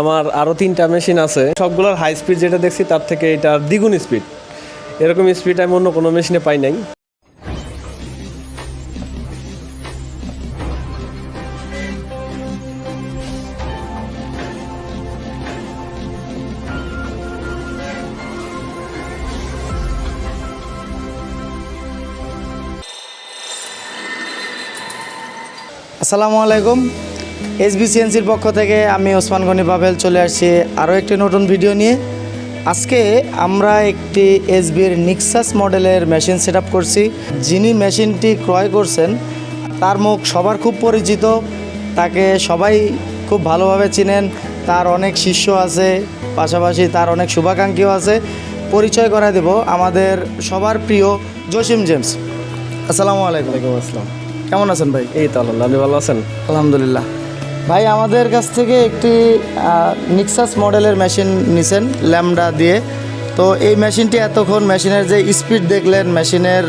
আমার আরও তিনটা মেশিন আছে। সবগুলোর হাই স্পিড যেটা দেখছি, তার থেকে এটার দ্বিগুণ স্পিড এরকম স্পিড আমি অন্য কোনো মেশিনে পাই নাই। আসসালামু আলাইকুম। এসবিসিএনসির পক্ষ থেকে আমি ওসমান গনি পাভেল চলে আসছি আরও একটি নতুন ভিডিও নিয়ে। আজকে আমরা একটি এসবির নিক্সাস মডেলের মেশিন সেট করছি। যিনি মেশিনটি ক্রয় করছেন তার মুখ সবার খুব পরিচিত তাকে সবাই খুব ভালোভাবে চিনেন তার অনেক শিষ্য আছে পাশাপাশি তার অনেক শুভাকাঙ্ক্ষীও আছে। পরিচয় করা দেব আমাদের সবার প্রিয় জসিম জেমস। আসসালামু আলাইকুম। আসসালাম। কেমন আছেন ভাই? এই তো আল্লাহ আপনি ভালো আছেন? আলহামদুলিল্লাহ। ভাই, আমাদের কাছ থেকে একটি নিক্সাস মডেলের মেশিন নিছেন ল্যামডা দিয়ে। তো এই মেশিনটি এতক্ষণ মেশিনের যে স্পিড দেখলেন মেশিনের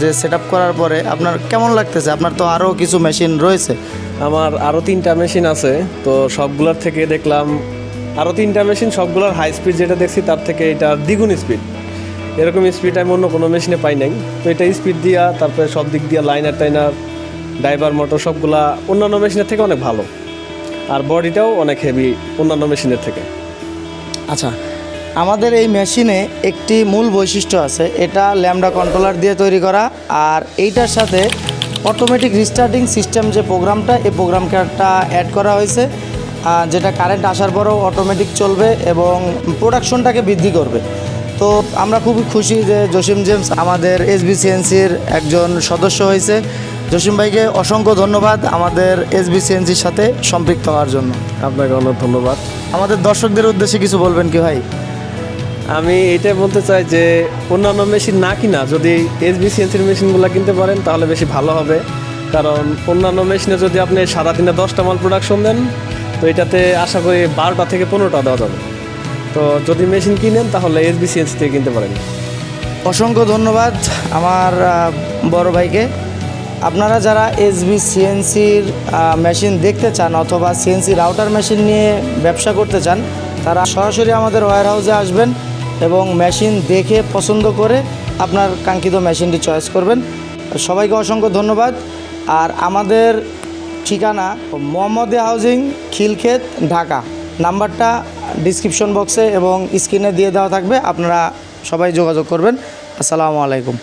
যে সেট করার পরে আপনার কেমন লাগতেছে? আপনার তো আরও কিছু মেশিন রয়েছে। আমার আরও তিনটা মেশিন আছে, তো সবগুলোর থেকে দেখলাম আরও তিনটা মেশিন সবগুলোর হাই স্পিড যেটা দেখছি, তার থেকে এটা দ্বিগুণ স্পিড এরকম স্পিড আমি অন্য কোনো মেশিনে পাই নাই। তো এটা স্পিড দিয়া, তারপরে সব দিক দিয়া লাইনার টাইনার ড্রাইভার মোটর সবগুলা অন্যান্য মেশিনের থেকে অনেক ভালো। আর বডিটাও অনেক হেভি অন্যান্য মেশিনের থেকে। আচ্ছা আমাদের এই মেশিনে একটি মূল বৈশিষ্ট্য আছে, এটা ল্যামডা কন্ট্রোলার দিয়ে তৈরি করা, আর এইটার সাথে অটোমেটিক রিস্টার্টিং সিস্টেম যে প্রোগ্রামটা এই প্রোগ্রামটা অ্যাড করা হয়েছে যেটা কারেন্ট আসার পরেও অটোমেটিক চলবে এবং প্রোডাকশনটাকে বৃদ্ধি করবে। তো আমরা খুবই খুশি যে জসিম জেমস আমাদের এসবিসিএনসির একজন সদস্য হয়েছে জসিম ভাইকে অসংখ্য ধন্যবাদ আমাদের এসবিসিএনসির সাথে সম্পৃক্ত হওয়ার জন্য। আপনাকে অনেক ধন্যবাদ। আমাদের দর্শকদের উদ্দেশ্যে কিছু বলবেন কি ভাই? আমি এটাই বলতে চাই যে অন্যান্য মেশিন না কিনা যদি এসবিসিএনসির মেশিনগুলো কিনতে পারেন তাহলে বেশি ভালো হবে। কারণ অন্যান্য মেশিনে যদি আপনি সারাদিনে দশটা মাল প্রোডাকশন দেন তো এটাতে আশা করি বারোটা থেকে পনেরোটা দেওয়া যাবে। তো যদি মেশিন কিনেন তাহলে এসবিসিএনসি থেকে কিনতে পারেন। অসংখ্য ধন্যবাদ আমার বড় ভাইকে। আপনারা যারা এসবি সিএনসির মেশিন দেখতে চান অথবা সিএনসি রাউটার মেশিন নিয়ে ব্যবসা করতে চান, তারা সরাসরি আমাদের ওয়্যার হাউসে আসবেন এবং মেশিন দেখে পছন্দ করে আপনার কাঙ্ক্ষিত মেশিনটি চয়েস করবেন। সবাইকে অসংখ্য ধন্যবাদ। আর আমাদের ঠিকানা মোহাম্মদে হাউজিং, খিলক্ষেত, ঢাকা। নাম্বারটা ডিসক্রিপশন বক্সে এবং স্ক্রিনে দিয়ে দেওয়া থাকবে। আপনারা সবাই যোগাযোগ করবেন। আসসালামু আলাইকুম।